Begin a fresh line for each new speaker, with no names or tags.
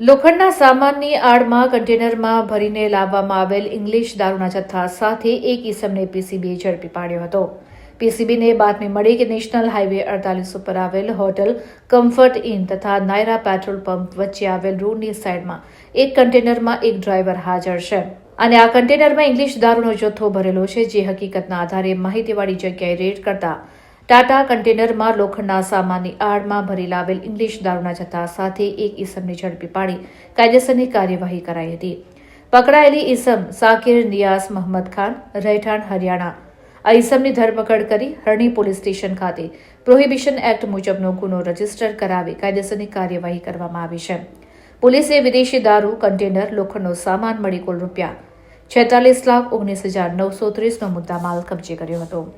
લોખંડના સામાનની આડમાં કન્ટેનરમાં ભરીને લાવવામાં આવેલ ઇંગ્લિશ દારૂના જથ્થા સાથે એક ઈસમને પીસીબીએ ઝડપી પાડ્યો હતો. પીસીબીને બાતમી મળી કે નેશનલ હાઈવે અડતાલીસ ઉપર આવેલ હોટલ કમ્ફર્ટ ઇન તથા નાયરા પેટ્રોલ પંપ વચ્ચે આવેલ રોડની સાઈડમાં એક કન્ટેનરમાં એક ડ્રાઈવર હાજર છે. અને આ કન્ટેનરમાં ઇંગ્લિશ દારૂનો જથ્થો ભરેલો છે, જે હકીકતના આધારે માહિતીવાળી જગ્યાએ રેડ કરતા ટાટા કન્ટેનરમાં લોખંડના સામાનની આડમાં ભરી લાવેલ ઇંગ્લિશ દારૂના જથ્થા સાથે એક ઈસમને ઝડપી પાડી કાયદેસરની કાર્યવાહી કરાઈ હતી. પકડાયેલી ઈસમ સાકિર નિયાસ મોહમ્મદ ખાન, રહેઠાણ હરિયાણા. આ ઈસમની ધરપકડ કરી હરણી પોલીસ સ્ટેશન ખાતે પ્રોહિબિશન એક્ટ મુજબનો ગુનો રજિસ્ટર કરાવી કાયદેસરની કાર્યવાહી કરવામાં આવી છે. પોલીસે વિદેશી દારૂ, કન્ટેનર, લોખંડનો સામાન મળી કુલ રૂપિયા છેતાલીસ લાખ ઓગણીસ હજાર નવસો ત્રીસનો મુદ્દામાલ કબજે કર્યો હતો.